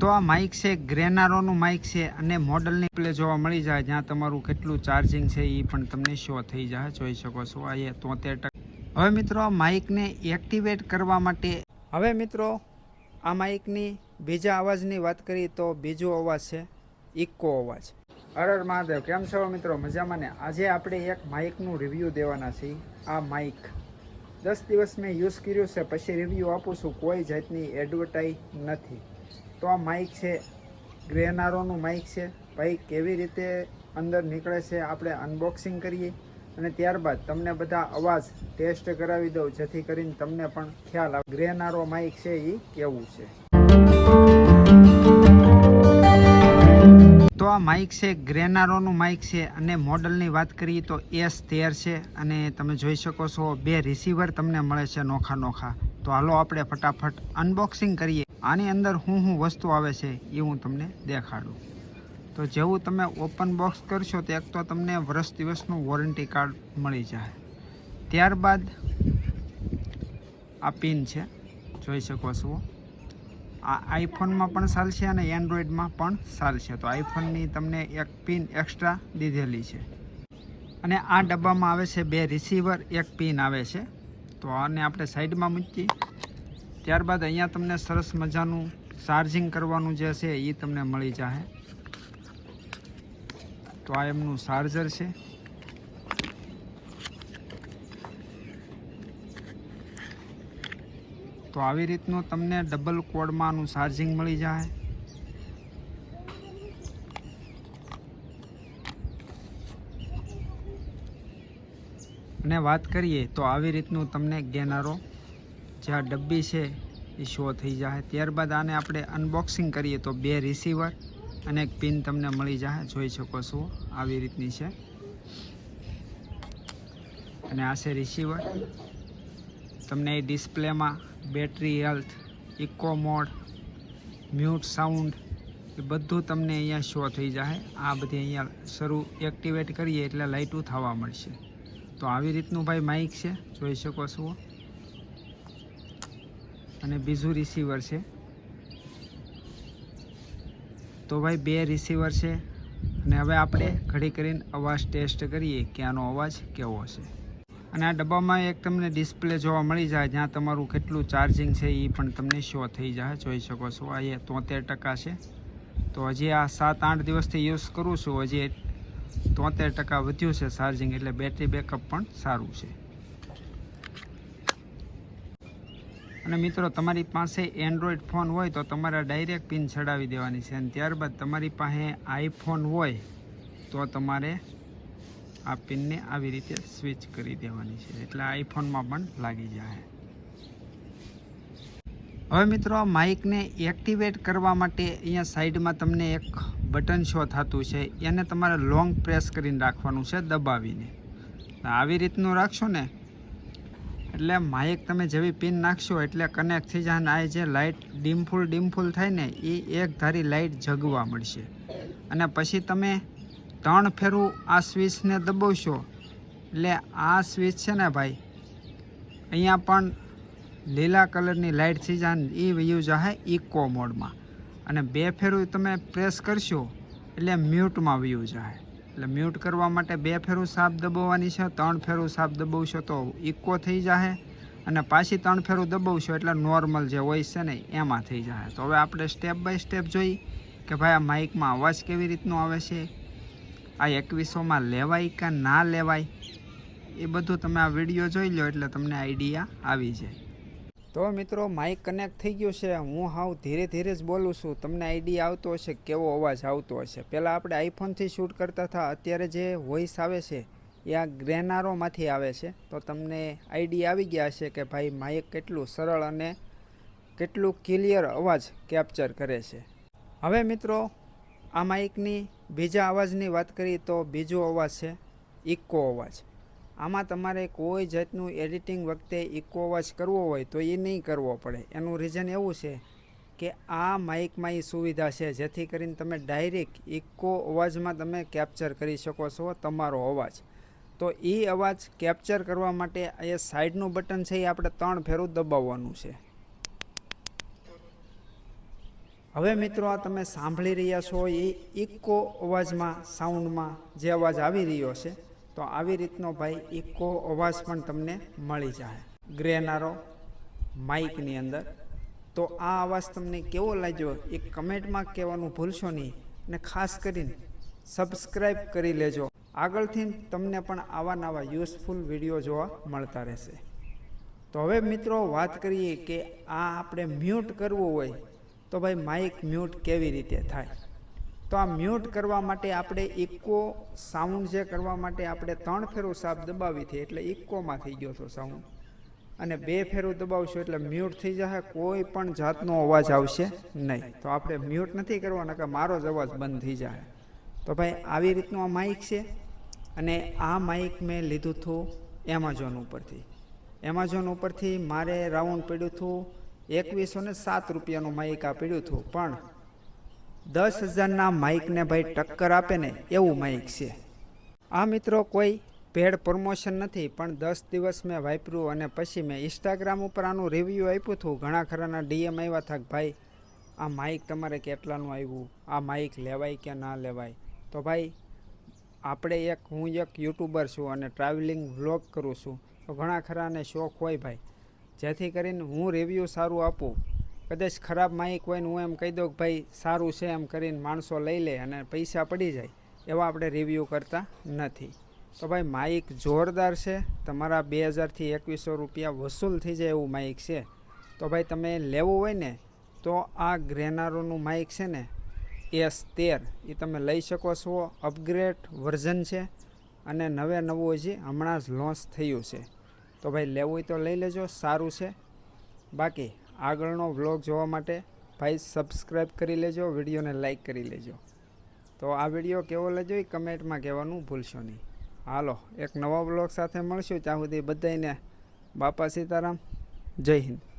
તો આ માઇક છે ગ્રેનારોનું માઇક છે અને મોડલની પ્લે જોવા મળી જાય જ્યાં તમારું કેટલું ચાર્જિંગ છે એ પણ તમને શો થઈ જાય, જોઈ શકો છો. આ એ તોતેર હવે મિત્રો આ માઇકને એક્ટિવેટ કરવા માટે હવે મિત્રો આ માઇકની બીજા અવાજની વાત કરીએ તો બીજો અવાજ છે ઇકો અવાજ. અરર મહાદેવ, કેમ છો મિત્રો? મજામાં ને? આજે આપણે એક માઇકનું રિવ્યૂ દેવાના છીએ, આ માઇક દસ દિવસ મેં યુઝ કર્યું છે, પછી રિવ્યૂ આપું છું, કોઈ જાતની એડવર્ટાઇઝ નથી. તો આ માઇક છે. ગ્રેનારોનું માઇક છે. ભાઈ, કેવી રીતે અંદર નીકળે છે આપણે અનબોક્સિંગ કરીએ? અને ત્યારબાદ તમને બધા અવાજ ટેસ્ટ કરાવી દઉં, જેથી કરીને તમને પણ ખ્યાલ આવે. ગ્રેનારો માઇક છે એ કેવું છે? તો આ માઇક છે, ગ્રેનારોનું માઇક છે. અને મોડલની વાત કરીએ તો એસ તેર છે. અને તમે જોઈ શકો છો, બે રિસીવર તમને મળે છે નોખા નોખા. તો હાલો આપણે ફટાફટ અનબોક્સિંગ કરીએ. આની અંદર શું શું વસ્તુ આવે છે એ હું તમને દેખાડું. તો જેવું તમે ઓપન બોક્સ કરશો તો એક તો તમને વર્ષ દિવસનું વોરંટી કાર્ડ મળી જાય. ત્યારબાદ આ પિન છે, જોઈ શકો છો. આ આઈફોનમાં પણ ચાલશે અને એન્ડ્રોઈડમાં પણ ચાલશે. તો આઈફોનની તમને એક પિન એક્સ્ટ્રા દીધેલી છે. અને આ ડબ્બામાં આવે છે બે રિસીવર એક પિન આવે છે. તો આને આપણે સાઈડમાં મૂકીએ ત્યારબાદ અહીંયા તમને સરસ મજાનું ચાર્જિંગ કરવાનું જે છે એ તમને મળી જશે તો આ એમનું ચાર્જર છે. તો આવી રીતનું તમને ડબલ કોડમાં આનું ચાર્જિંગ મળી જાય અને વાત કરીએ તો આવી રીતનું તમને ગેનારો જે આ ડબ્બી છે એ શો થઈ જાય ત્યારબાદ આને આપણે અનબોક્સિંગ કરીએ તો બે રિસીવર અને એક પિન તમને મળી જાય જોઈ શકો છો આવી રીતની છે. અને આ છે રિસીવર તમને એ ડિસ્પ્લેમાં battery health eco mode mute sound એ બધું તમને અહીંયા શો થઈ જાય આ બધી અહીંયા શરૂ એક્ટિવેટ કરીએ એટલે લાઇટું થવા મળશે. તો આવી રીતનું ભાઈ માઇક છે. જોઈ શકો છો. અને બીજું રિસીવર છે. તો ભાઈ, બે રિસીવર છે અને હવે આપણે ઘડી કરીને અવાજ ટેસ્ટ કરીએ કે આનો અવાજ કેવો છે. અને આ ડબ્બામાં એક તમને ડિસ્પ્લે જોવા મળી જાય, જ્યાં તમારું કેટલું ચાર્જિંગ છે એ પણ તમને શો થઈ જાય. જોઈ શકો છો, આ એ તોતેર ટકા છે. તો હજી આ સાત આઠ દિવસથી યુઝ કરું છું, હજી તોતેર ટકા વધ્યું છે ચાર્જિંગ એટલે બેટરી બેકઅપ પણ સારું છે. અને મિત્રો, તમારી પાસે એન્ડ્રોઈડ ફોન હોય તો તમારે ડાયરેક્ટ પિન ચડાવી દેવાની છે. અને ત્યારબાદ તમારી પાસે આઈફોન હોય તો તમારે આ પિનને આવી રીતે સ્વિચ કરી દેવાની છે. એટલે આઈફોનમાં પણ લાગી જાય. હવે મિત્રો માઇકને એક્ટિવેટ કરવા માટે અહીંયા સાઈડમાં તમને એક બટન શો થતું છે. એને તમારે લોંગ પ્રેસ કરીને રાખવાનું છે દબાવીને. આવી રીતનું રાખશો ને એટલે માઇક તમે જેવી પિન નાખશો એટલે કનેક્ટ થઈ જાય આ જે લાઇટ ડીમફુલ ડિમફૂલ થાય ને, એ એક ધારી લાઇટ જગવા મળશે. અને પછી તમે ત્રણ ફેરું આ સ્વિચને દબાવશો. એટલે આ સ્વિચ છે ને ભાઈ, અહીંયા પણ લીલા કલરની લાઇટ થઈ જાય એ વ્યૂ જાય ઇકો મોડમાં અને બે ફેરું તમે પ્રેસ કરશો એટલે મ્યુટમાં વ્યૂ જાય એટલે મ્યુટ કરવા માટે બે ફેરું સાપ દબાવવાની છે, ત્રણ ફેરું સાપ દબાવશો તો ઇકો થઈ જાય અને પાછી ત્રણ ફેરું દબાવશો એટલે નોર્મલ જે હોય છે ને, એમાં થઈ જાય તો હવે આપણે સ્ટેપ બાય સ્ટેપ જોઈ કે ભાઈ આ માઇકમાં અવાજ કેવી રીતનો આવે છે, આ એકવીસોમાં લેવાય કે ના લેવાય, એ બધું તમે આ વીડિયો જોઈ લો એટલે તમને આઈડિયા આવી જાય. તો મિત્રો માઇક કનેક્ટ થઈ ગયું છે. હું હાવ ધીરે ધીરે જ બોલું છું. તમને આઈડિયા આવતો હશે કેવો અવાજ આવતો હશે. પહેલાં આપણે આઈફોનથી શૂટ કરતા હતા. અત્યારે જે વોઇસ આવે છે, એ આ ગ્રેનારોમાંથી આવે છે. તો તમને આઈડિયા આવી ગયા હશે કે ભાઈ માઇક કેટલું સરળ અને કેટલું ક્લિયર અવાજ કેપ્ચર કરે છે. હવે મિત્રો, આ માઇકની બીજા અવાજની વાત કરીએ તો બીજો અવાજ છે ઇકો અવાજ. આમાં તમારે કોઈ જાતનું એડિટિંગ વખતે ઇકો અવાજ કરવો હોય તો એ નહીં કરવો પડે. એનું રીઝન એવું છે કે આ માઇકમાં એ સુવિધા છે, જેથી કરીને તમે ડાયરેક્ટ ઇકો અવાજમાં તમે કેપ્ચર કરી શકો છો તમારો અવાજ. તો એ અવાજ કેપ્ચર કરવા માટે એ સાઈડનું બટન છે એ આપણે ત્રણ ફેરું દબાવવાનું છે. હવે મિત્રો આ તમે સાંભળી રહ્યા છો એ ઇકો અવાજમાં સાઉન્ડમાં જે અવાજ આવી રહ્યો છે. તો આવી રીતનો ભાઈ ઇકો અવાજ પણ તમને મળી જાય. ગ્રેનારો માઇકની અંદર. તો આ અવાજ તમને કેવો લાગ્યો? એ કમેન્ટમાં કહેવાનું ભૂલશો નહીં અને ખાસ કરીને સબસ્ક્રાઈબ કરી લેજો. આગળથી તમને પણ આવા નવા યુઝફુલ વીડિયો જોવા મળતા રહેશે. તો હવે મિત્રો વાત કરીએ કે આ આપણે મ્યુટ કરવું હોય તો ભાઈ માઇક મ્યુટ કેવી રીતે થાય? તો આ મ્યુટ કરવા માટે આપણે ઇકો સાઉન્ડ જે કરવા માટે આપણે ત્રણ ફેરો સાપ દબાવી હતી એટલે ઇકોમાં થઈ ગયો હતો સાઉન્ડ. અને બે ફેરું દબાવશું એટલે મ્યુટ થઈ જશે, કોઈ પણ જાતનો અવાજ આવશે નહીં. તો આપણે મ્યુટ નથી કરવાનો કે મારો જ અવાજ બંધ થઈ જાય તો ભાઈ, આવી રીતનું આ માઇક છે. અને આ માઇક મેં લીધું હતું એમેઝોન ઉપરથી. એમેઝોન ઉપરથી મારે રાઉન્ડ પડ્યું હતું એકવીસો ને સાત રૂપિયાનું માઇક આ પડ્યું હતું. પણ દસ હજારના માઇકને ભાઈ ટક્કર આપે ને એવું માઇક છે. આ મિત્રો કોઈ પેડ પ્રમોશન નથી, પણ દસ દિવસ મેં વાપર્યું અને પછી મેં ઇન્સ્ટાગ્રામ ઉપર આનું રિવ્યૂ આપ્યું હતું. ઘણા ખરાના ડીએમ આવ્યા થાક ભાઈ, આ માઇક તમારે કેટલાનું આવ્યું? આ માઇક લેવાય કે ના લેવાય? તો ભાઈ, આપણે એક, હું એક યુટ્યુબર છું અને ટ્રાવેલિંગ વ્લોગ કરું છું. તો ઘણા ખરાને શોખ હોય ભાઈ. જેથી કરીને હું રિવ્યૂ સારું આપું. કદાચ ખરાબ માઇક હોય ને હું એમ કહી દઉં કે ભાઈ, સારું છે એમ કરીને માણસો લઈ લે અને પૈસા પડી જાય, એવા આપણે રિવ્યૂ કરતા નથી. તો ભાઈ માઇક જોરદાર છે. તમારા બે હજારથી એકવીસો રૂપિયા વસૂલ થઈ જાય એવું માઇક છે. તો ભાઈ, તમે લેવું હોય ને, તો આ ગ્રેનારોનું માઇક છે ને, એસ તેર, એ તમે લઈ શકો છો. અપગ્રેડ વર્ઝન છે અને નવે નવું હજી હમણાં જ લોન્ચ થયું છે. તો ભાઈ, લેવું હોય તો લઈ લેજો, સારું છે. બાકી આગળનો વ્લોગ જોવા માટે ભાઈ સબસ્ક્રાઈબ કરી લેજો, વિડીયોને લાઈક કરી લેજો. તો આ વીડિયો કેવો લેજો એ કમેન્ટમાં કહેવાનું ભૂલશો નહીં. હાલો, એક નવા બ્લોગ સાથે મળશું. ત્યાં સુધી બધાને બાપા સીતારામ, જય હિન્દ.